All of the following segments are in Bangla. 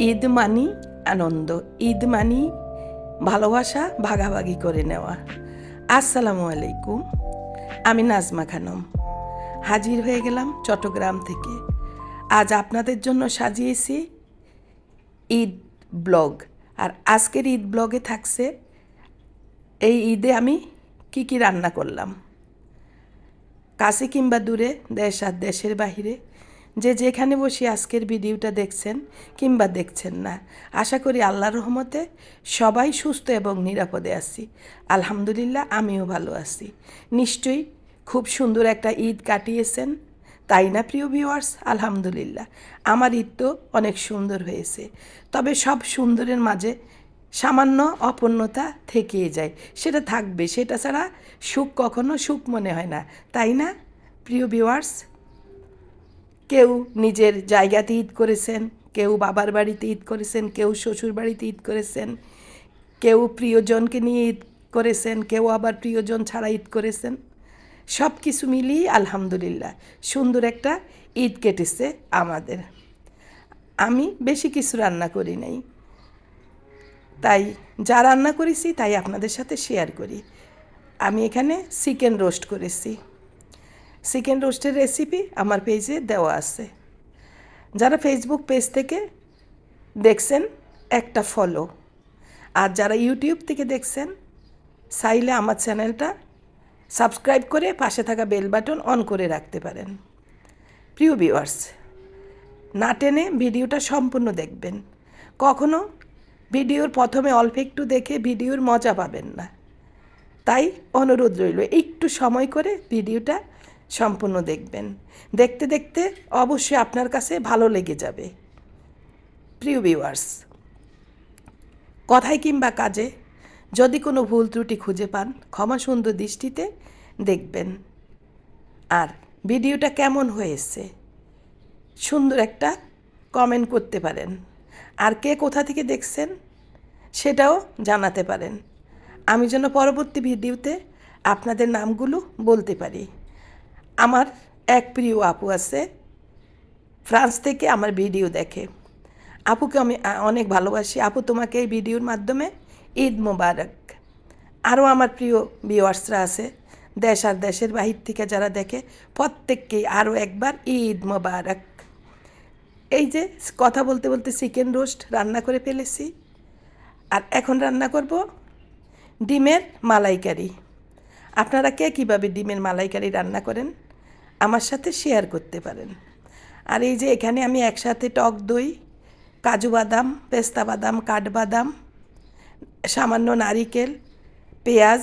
ঈদ মানি আনন্দ, ঈদ মানি ভালোবাসা ভাগাভাগি করে নেওয়া। আসসালামু আলাইকুম, আমি নাজমা খানম। হাজির হয়ে গেলাম চট্টগ্রাম থেকে। আজ আপনাদের জন্য সাজিয়েছি ঈদ ব্লগ। আর আজকের ঈদ ব্লগে থাকছে, এই ঈদে আমি কি কি রান্না করলাম। কাছে কিংবা দূরে, দেশ আর দেশের বাহিরে। যে যেখানে বসে আজকের ভিডিওটা দেখছেন কিংবা দেখছেন না, আশা করি আল্লাহর রহমতে সবাই সুস্থ এবং নিরাপদে আছি। আলহামদুলিল্লাহ, আমিও ভালো আছি। নিশ্চয়ই খুব সুন্দর একটা ঈদ কাটিয়েছেন। তাই না, প্রিয় ভিউয়ার্স আলহামদুলিল্লাহ, আমার ঈদ তো অনেক সুন্দর হয়েছে। তবে সব সুন্দরের মাঝে সামান্য অপূর্ণতা থেকেই যায়। সেটা থাকবে, সেটা ছাড়া সুখ কখনো সুখ মনে হয় না। তাই না, প্রিয় ভিউয়ার্স কেউ নিজের জায়গাতে ঈদ করেছেন, কেউ বাবার বাড়িতে ঈদ করেছেন, কেউ শ্বশুর বাড়িতে ঈদ করেছেন, কেউ প্রিয়জনকে নিয়ে ঈদ করেছেন, কেউ আবার প্রিয়জন ছাড়া ঈদ করেছেন। সব কিছু মিলিয়ে আলহামদুলিল্লাহ সুন্দর একটা ঈদ কেটেছে আমাদের। আমি বেশি কিছু রান্না করি নাই। তাই যা রান্না করেছি তাই আপনাদের সাথে শেয়ার করি। আমি এখানে চিকেন রোস্ট করেছি। চিকেন রোস্টের রেসিপি আমার পেজে দেওয়া আছে। যারা ফেসবুক পেজ থেকে দেখছেন, একটা ফলো আর যারা ইউটিউব থেকে দেখছেন, চাইলে আমার চ্যানেলটা সাবস্ক্রাইব করে পাশে থাকা বেল বাটন অন করে রাখতে পারেন। প্রিয় ভিউয়ার্স না টেনে ভিডিওটা সম্পূর্ণ দেখবেন। কখনো ভিডিওর প্রথমে অল্প একটু দেখে ভিডিওর মজা পাবেন না। তাই অনুরোধ রইল, একটু সময় করে ভিডিওটা সম্পূর্ণ দেখবেন। দেখতে দেখতে অবশ্যই আপনার কাছে ভালো লেগে যাবে। প্রিয় ভিউয়ার্স কথায় কিংবা কাজে যদি কোনো ভুল ত্রুটি খুঁজে পান, ক্ষমা সুন্দর দৃষ্টিতে দেখবেন। আর ভিডিওটা কেমন হয়েছে? সুন্দর একটা কমেন্ট করতে পারেন। আর কে কোথা থেকে দেখছেন, সেটাও জানাতে পারেন। আমি যেন পরবর্তী ভিডিওতে আপনাদের নামগুলো বলতে পারি। আমার এক প্রিয় আপু আছে, ফ্রান্স থেকে আমার ভিডিও দেখে। আপুকে আমি অনেক ভালোবাসি। আপু তোমাকে এই ভিডিওর মাধ্যমে ঈদ মোবারক। আরও আমার প্রিয় ভিউয়ার্সরা আছে, দেশ আর দেশের বাহির থেকে যারা দেখে, প্রত্যেককেই আরও একবার ঈদ মোবারক। এই যে কথা বলতে বলতে চিকেন রোস্ট রান্না করে ফেলেছি। আর এখন রান্না করব ডিমের মালাইকারি। আপনারা কে কীভাবে ডিমের মালাইকারি রান্না করেন? আমার সাথে শেয়ার করতে পারেন। আর এই যে এখানে আমি একসাথে টক দই, কাজু বাদাম, পেস্তা বাদাম, কাঠবাদাম, সামান্য নারিকেল, পেঁয়াজ,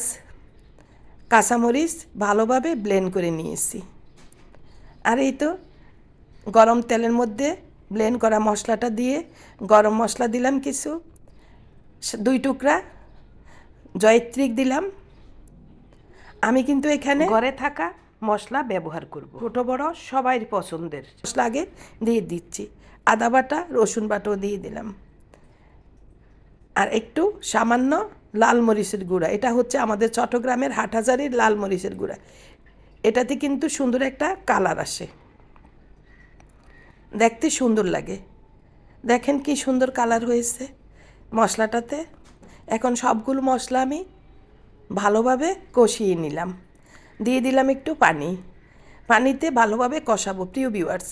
কাঁচামরিচ ভালোভাবে ব্লেন্ড করে নিয়েছি। আর এই তো গরম তেলের মধ্যে ব্লেন্ড করা মশলাটা দিয়ে গরম মশলা দিলাম কিছু, দুই টুকরা জয়ত্রিক দিলাম। আমি কিন্তু এখানে ঘরে থাকা মশলা ব্যবহার করব। ছোটো, বড়, সবাই পছন্দের। মশলা আগে দিয়ে দিচ্ছি। আদা বাটা, রসুন বাটাও দিয়ে দিলাম। আর একটু সামান্য লাল মরিচের গুঁড়া। এটা হচ্ছে আমাদের চট্টগ্রামের হাটহাজারির লাল মরিচের গুঁড়া। এটাতে কিন্তু সুন্দর একটা কালার আসে। দেখতে সুন্দর লাগে। দেখেন কি সুন্দর কালার হয়েছে মশলাটাতে। এখন সবগুলো মশলা আমি ভালোভাবে কষিয়ে নিলাম। দিয়ে দিলাম একটু পানি। পানিতে ভালোভাবে কষাবো, প্রিয় ভিউয়ার্স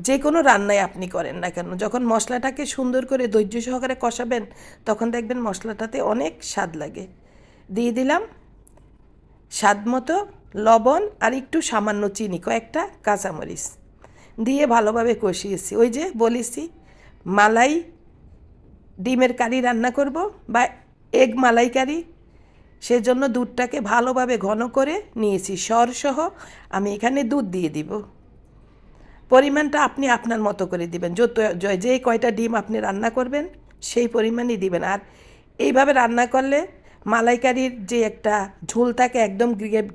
যে কোনো রান্নায় আপনি করেন না কেন। যখন মশলাটাকে সুন্দর করে ধৈর্য সহকারে কষাবেন, তখন দেখবেন মশলাটাতে অনেক স্বাদ লাগে। দিয়ে দিলাম স্বাদ মতো লবণ আর একটু সামান্য চিনি, কয়েকটা কাঁচামরিচ। দিয়ে ভালোভাবে কষিয়েছি। ওই যে বলেছি, মালাই ডিমের কারি রান্না করব বা এগ মালাই কারি সেজন্য দুধটাকে ভালোভাবে ঘন করে নিয়েছি। সরসহ আমি এখানে দুধ দিয়ে দিব। পরিমাণটা আপনি আপনার মতো করে দিবেন। যত যেই কয়টা ডিম আপনি রান্না করবেন, সেই পরিমাণই দিবেন। আর এইভাবে রান্না করলে মালাইকারির যে একটা ঝোল থাকে, একদম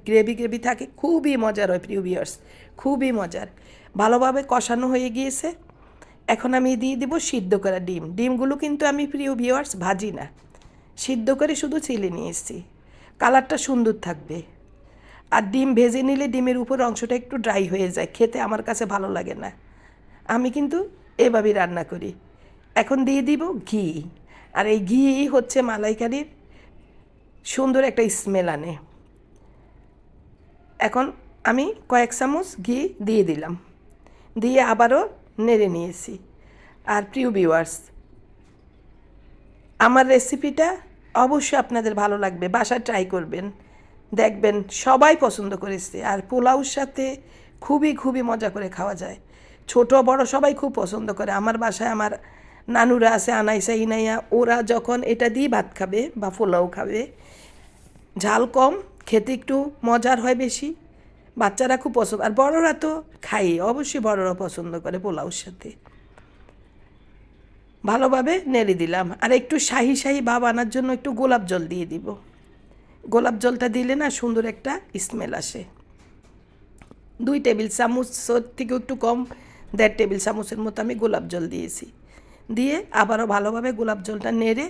গ্রেভি গ্রেভি থাকে, খুবই মজার হয় প্রিয় ভিউয়ার্স খুবই মজার। ভালোভাবে কষানো হয়ে গিয়েছে। এখন আমি দিয়ে দিব সিদ্ধ করা ডিম। ডিমগুলো কিন্তু আমি প্রিয় ভিউয়ার্স ভাজি না। সিদ্ধ করে শুধু ছিলে নিয়ে এসেছি কালারটা সুন্দর থাকবে। আর ডিম ভেজে নিলে ডিমের উপর অংশটা একটু ড্রাই হয়ে যায়, খেতে আমার কাছে ভালো লাগে না। আমি কিন্তু এভাবেই রান্না করি। এখন দিয়ে দিব ঘি। আর এই ঘি হচ্ছে মালাইকারির সুন্দর একটা স্মেল আনে। এখন আমি কয়েক চামচ ঘি দিয়ে দিলাম। দিয়ে আবারও নেড়ে নিয়েছি। আর প্রিয় ভিউয়ার্স আমার রেসিপিটা অবশ্যই আপনাদের ভালো লাগবে, বাসায় ট্রাই করবেন। দেখবেন সবাই পছন্দ করেছে আর পোলাওর সাথে খুবই খুবই মজা করে খাওয়া যায়। ছোট, বড় সবাই খুব পছন্দ করে। আমার বাসায় আমার নানুরা আছে, আনাইসা, ইনাইয়া, ওরা যখন এটা দিয়ে ভাত খাবে বা পোলাও খাবে, ঝাল কম, খেতে একটু মজার হয় বেশি, বাচ্চারা খুব পছন্দ আর বড়রা তো খাই অবশ্যই বড়রা পছন্দ করে পোলাওর সাথে। ভালোভাবে নেড়ে দিলাম। আর একটু শাহি শাহি ভাব আনার জন্য একটু গোলাপ জল দিয়ে দিব। গোলাপ জলটা দিলে না সুন্দর একটা স্মেল আসে। দুই টেবিল চামচ থেকে একটু কম, দেড় টেবিল চামচের মতো আমি গোলাপ জল দিয়েছি। দিয়ে আবারও ভালোভাবে গোলাপ জলটা নেড়ে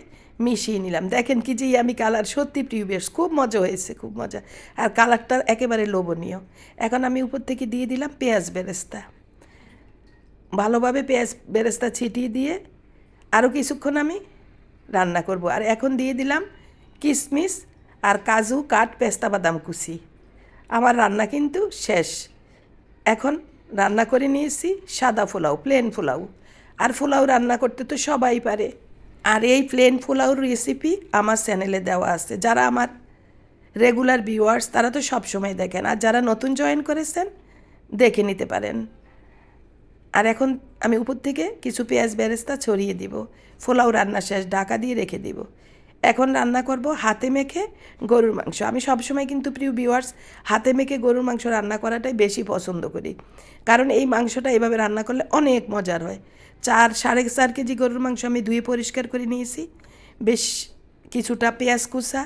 মিশিয়ে নিলাম। দেখেন কি যে আমি কালার সত্যি প্রিভিয়াস খুব মজা হয়েছে, খুব মজা। আর কালারটা একেবারে লোভনীয়। এখন আমি উপর থেকে দিয়ে দিলাম পেঁয়াজ বেরেস্তা। ভালোভাবে পেঁয়াজ বেরেস্তা ছিটিয়ে দিয়ে আরও কিছুক্ষণ আমি রান্না করব। আর এখন দিয়ে দিলাম কিশমিশ আর কাজু, কাঠ, পেস্তা, বাদাম কুচি। আমার রান্না কিন্তু শেষ। এখন রান্না করে নিয়েছি সাদা পোলাও প্লেন পোলাও। আর পোলাও রান্না করতে তো সবাই পারে। আর এই প্লেন পোলাওর রেসিপি আমার চ্যানেলে দেওয়া আছে। যারা আমার রেগুলার ভিউয়ার্স তারা তো সব সময় দেখেন। আর যারা নতুন জয়েন করেছেন, দেখে নিতে পারেন। আর এখন আমি উপর থেকে কিছু পেঁয়াজ বেরেস্তা ছড়িয়ে দিব, পোলাও রান্না শেষ ঢাকা দিয়ে রেখে দিব। এখন রান্না করব হাতে মেখে গরুর মাংস। আমি সবসময় কিন্তু প্রিয় ভিউয়ার্স হাতে মেখে গরুর মাংস রান্না করাটাই বেশি পছন্দ করি। কারণ এই মাংসটা এভাবে রান্না করলে অনেক মজার হয়। চার, সাড়ে চার কেজি গরুর মাংস আমি ধুয়ে পরিষ্কার করে নিয়েছি। বেশ কিছুটা পেঁয়াজ কুচা,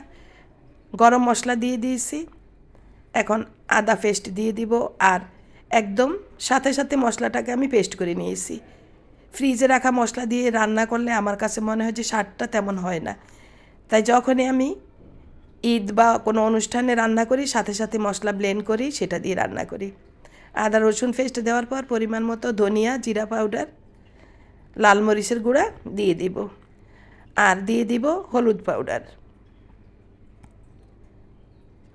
গরম মশলা দিয়ে দিয়েছি। এখন আদা পেস্ট দিয়ে দিব আর একদম সাথে সাথে মশলাটাকে আমি পেস্ট করে নিয়েছি। ফ্রিজে রাখা মশলা দিয়ে রান্না করলে আমার কাছে মনে হয় যে স্বাদটা তেমন হয় না। তাই যখনই আমি ঈদ বা কোনো অনুষ্ঠানে রান্না করি, সাথে সাথে মশলা ব্লেন্ড করি, সেটা দিয়ে রান্না করি। আদা, রসুন পেস্ট দেওয়ার পর পরিমাণ মতো ধনিয়া, জিরা পাউডার লাল মরিচের গুঁড়া দিয়ে দিব। আর দিয়ে দিব হলুদ পাউডার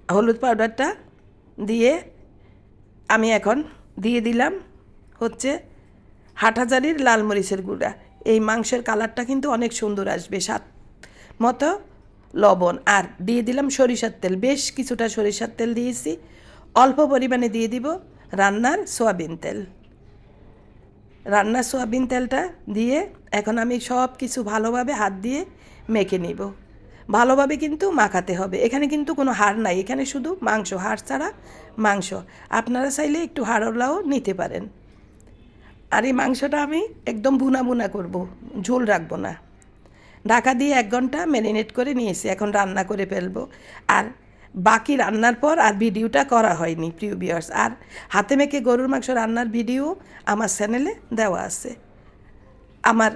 হলুদ পাউডারটা দিয়ে আমি এখন দিয়ে দিলাম হচ্ছে হাটহাজারির লাল মরিচের গুঁড়া। এই মাংসের কালারটা কিন্তু অনেক সুন্দর আসবে, স্বাদ মতো লবণ। আর দিয়ে দিলাম সরিষার তেল, বেশ কিছুটা সরিষার তেল দিয়েছি। অল্প পরিমাণে দিয়ে দিব রান্নার সোয়াবিন তেল। রান্নার সোয়াবিন তেলটা দিয়ে এখন আমি সব কিছু ভালোভাবে হাত দিয়ে মেখে নিব। ভালোভাবে কিন্তু মাখাতে হবে। এখানে কিন্তু কোনো হাড় নাই। এখানে শুধু মাংস, হাড় ছাড়া মাংস। আপনারা চাইলে একটু হাড়ওয়ালাও নিতে পারেন। আর এই মাংসটা আমি একদম বুনা বুনা করব। ঝোল রাখব না। ঢাকা দিয়ে এক ঘণ্টা ম্যারিনেট করে নিয়েছি। এখন রান্না করে ফেলব। আর বাকি রান্নার পর আর ভিডিওটা করা হয়নি, প্রিয় বিয়ার্স আর হাতে মেখে গরুর মাংস রান্নার ভিডিও আমার চ্যানেলে দেওয়া আছে। আমার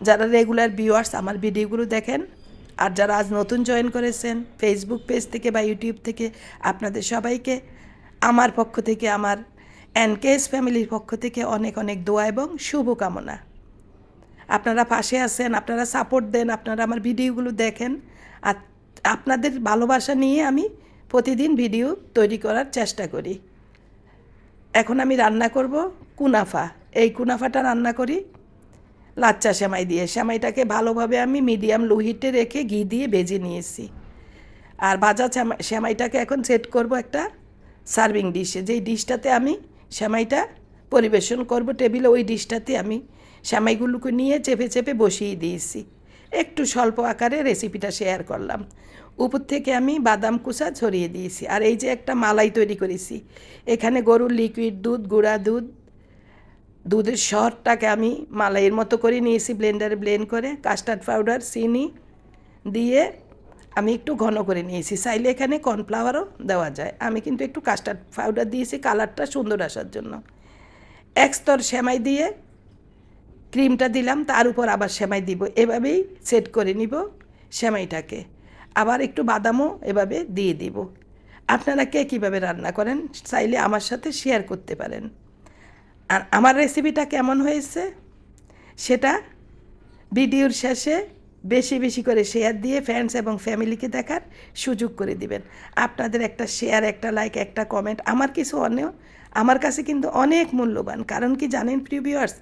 যারা রেগুলার ভিউয়ার্স, আমার ভিডিওগুলো দেখেন আর যারা আজ নতুন জয়েন করেছেন ফেসবুক পেজ থেকে বা ইউটিউব থেকে, আপনাদের সবাইকে আমার পক্ষ থেকে, আমার এনকেএস ফ্যামিলির পক্ষ থেকে অনেক অনেক দোয়া এবং শুভকামনা। আপনারা পাশে আছেন, আপনারা সাপোর্ট দেন, আপনারা আমার ভিডিওগুলো দেখেন। আর আপনাদের ভালোবাসা নিয়ে আমি প্রতিদিন ভিডিও তৈরি করার চেষ্টা করি। এখন আমি রান্না করব কুনাফা। এই কুনাফাটা রান্না করি। লাচ্চা সেমাই দিয়ে। সেমাইটাকে ভালোভাবে আমি মিডিয়াম লো হিটে রেখে ঘি দিয়ে ভেজে নিয়েছি। আর ভাজা সেমাই সেমাইটাকে এখন সেট করব একটা সার্ভিং ডিশে যেই ডিশটাতে আমি সেমাইটা পরিবেশন করব টেবিলে ওই ডিশটাতে আমি সেমাইগুলোকে নিয়ে চেপে চেপে বসিয়ে দিয়েছি। একটু স্বল্প আকারে রেসিপিটা শেয়ার করলাম। উপর থেকে আমি বাদাম কুচা ছড়িয়ে দিয়েছি। আর এই যে একটা মালাই তৈরি করেছি, এখানে গরুর লিকুইড দুধ, গুঁড়া দুধ দুধের শহরটাকে আমি মালাইয়ের মতো করে নিয়েছি ব্লেন্ডারে ব্লেন্ড করে কাস্টার্ড পাউডার চিনি দিয়ে আমি একটু ঘন করে নিয়েছি। চাইলে এখানে কর্নফ্লাওয়ারও দেওয়া যায়। আমি কিন্তু একটু কাস্টার্ড পাউডার দিয়েছি কালারটা সুন্দর আসার জন্য। এক স্তর সেমাই দিয়ে ক্রিমটা দিলাম, তার উপর আবার সেমাই দিব। এভাবেই সেট করে নিব সেমাইটাকে। আবার একটু বাদামও এভাবে দিয়ে দিব। আপনারা কে কীভাবে রান্না করেন, চাইলে আমার সাথে শেয়ার করতে পারেন। আর আমার রেসিপিটা কেমন হয়েছে? সেটা ভিডিওর শেষে বেশি বেশি করে শেয়ার দিয়ে ফ্রেন্ডস এবং ফ্যামিলিকে দেখার সুযোগ করে দিবেন। আপনাদের একটা শেয়ার একটা লাইক একটা কমেন্ট আমার কিছু অনেক আমার কাছে কিন্তু অনেক মূল্যবান। কারণ কি জানেন প্রিয় ভিউয়ার্স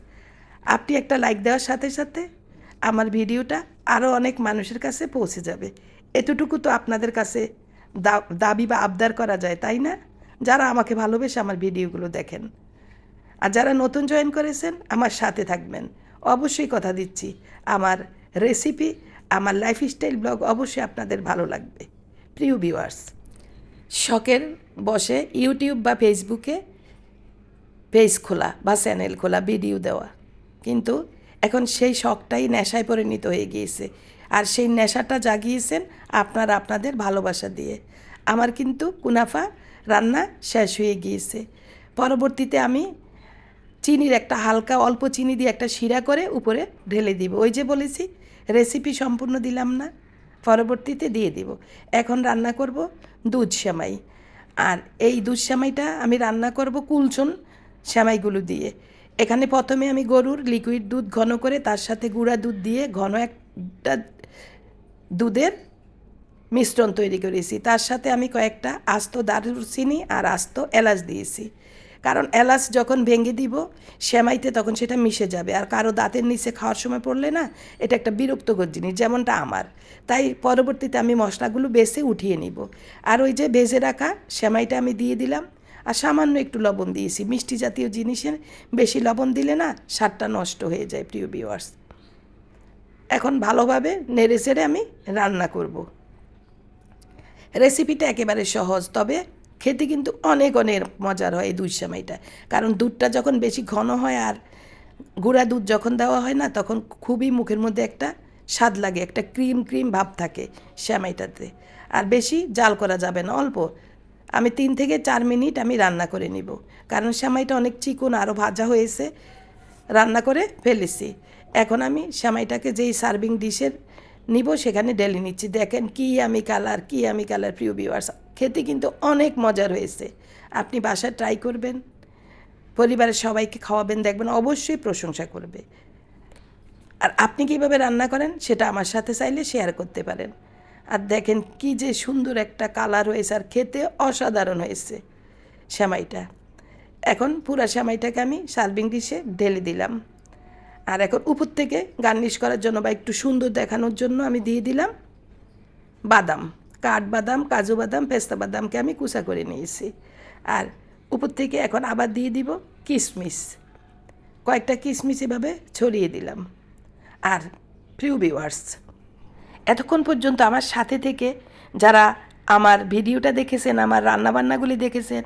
আপনি একটা লাইক দেওয়ার সাথে সাথে আমার ভিডিওটা আরও অনেক মানুষের কাছে পৌঁছে যাবে। এতটুকু তো আপনাদের কাছে দাবি বা আবদার করা যায়, তাই না? যারা আমাকে ভালোবেসে আমার ভিডিওগুলো দেখেন। আর যারা নতুন জয়েন করেছেন, আমার সাথে থাকবেন। অবশ্যই কথা দিচ্ছি। আমার রেসিপি আমার লাইফস্টাইল ব্লগ অবশ্যই আপনাদের ভালো লাগবে। প্রিয় ভিউয়ার্স শখের বসে ইউটিউব বা ফেসবুকে পেজ খোলা বা চ্যানেল খোলা ভিডিও দেওয়া। কিন্তু এখন সেই শখটাই নেশায় পরিণত হয়ে গিয়েছে। আর সেই নেশাটা জাগিয়েছেন আপনারা আপনাদের ভালোবাসা দিয়ে। আমার কিন্তু কুনাফা রান্না শেষ হয়ে গিয়েছে। পরবর্তীতে আমি চিনির একটা হালকা অল্প চিনি দিয়ে একটা শিরা করে উপরে ঢেলে দিব। ওই যে বলেছি রেসিপি সম্পূর্ণ দিলাম না, পরবর্তীতে দিয়ে দিব। এখন রান্না করব দুধ সেমাই। আর এই দুধ সেমাইটা আমি রান্না করব কুলচন সেমাইগুলো দিয়ে। এখানে প্রথমে আমি গরুর লিকুইড দুধ ঘন করে, তার সাথে গুঁড়া দুধ দিয়ে ঘন একটা দুধের মিশ্রণ তৈরি করেছি। তার সাথে আমি কয়েকটা আস্ত দারুচিনি আর আস্ত এলাচ দিয়েছি। কারণ এলাচ যখন ভেঙে দিব, সেমাইতে তখন সেটা মিশে যাবে। আর কারও দাঁতের নিচে খাওয়ার সময় পড়লে না, এটা একটা বিরক্তকর জিনিস, যেমনটা আমার। তাই পরবর্তীতে আমি মশলাগুলো বেছে উঠিয়ে নিব। আর ওই যে ভেজে রাখা সেমাইটা আমি দিয়ে দিলাম। আর সামান্য একটু লবণ দিয়েছি। মিষ্টি জাতীয় জিনিসের বেশি লবণ দিলে না, স্বাদটা নষ্ট হয়ে যায়, প্রিয় ভিউয়ার্স এখন ভালোভাবে নেড়ে আমি রান্না করব। রেসিপিটা একেবারে সহজ, তবে খেতে কিন্তু অনেক অনেক মজার হয় এই দুধ সেমাইটা কারণ দুধটা যখন বেশি ঘন হয় আর গুঁড়া দুধ যখন দেওয়া হয় না, তখন খুবই মুখের মধ্যে একটা স্বাদ লাগে, একটা ক্রিম ক্রিম ভাব থাকে সেমাইটাতে আর বেশি জাল করা যাবে না, অল্প। আমি তিন থেকে চার মিনিট আমি রান্না করে নিব। কারণ সেমাইটা অনেক চিকন আরও ভাজা হয়েছে, রান্না করে ফেলেছি। এখন আমি সেমাইটাকে যেই সার্ভিং ডিশের নিব, সেখানে ডেলি নিচ্ছি। দেখেন কি আমি কালার কি আমি কালার প্রিয় ভিউয়ার্স খেতে কিন্তু অনেক মজার হয়েছে আপনি বাসায় ট্রাই করবেন। পরিবারের সবাইকে খাওয়াবেন, দেখবেন অবশ্যই প্রশংসা করবে। আর আপনি কীভাবে রান্না করেন, সেটা আমার সাথে চাইলে শেয়ার করতে পারেন। আর দেখেন কি যে সুন্দর একটা কালার হয়েছে আর খেতে অসাধারণ হয়েছে সেমাইটা এখন পুরা সেমাইটাকে আমি সার্ভিং ডিশে ঢেলে দিলাম। আর এখন উপর থেকে গার্নিশ করার জন্য বা একটু সুন্দর দেখানোর জন্য আমি দিয়ে দিলাম বাদাম, কাঠবাদাম, কাজু বাদাম, পেস্তা বাদামকে আমি কুচা করে নিয়েছি। আর উপর থেকে এখন আবার দিয়ে দিব কিশমিশ কয়েকটা কিশমিশ এভাবে ছড়িয়ে দিলাম। আর প্রিয় ভিউয়ার্স এতক্ষণ পর্যন্ত আমার সাথে থেকে যারা আমার ভিডিওটা দেখেছেন, আমার রান্নাবান্নাগুলি দেখেছেন,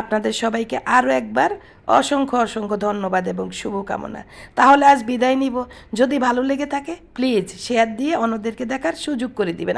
আপনাদের সবাইকে আরও একবার অসংখ্য অসংখ্য ধন্যবাদ এবং শুভকামনা। তাহলে আজ বিদায় নিব। যদি ভালো লেগে থাকে প্লিজ শেয়ার দিয়ে অন্যদেরকে দেখার সুযোগ করে দিবেন।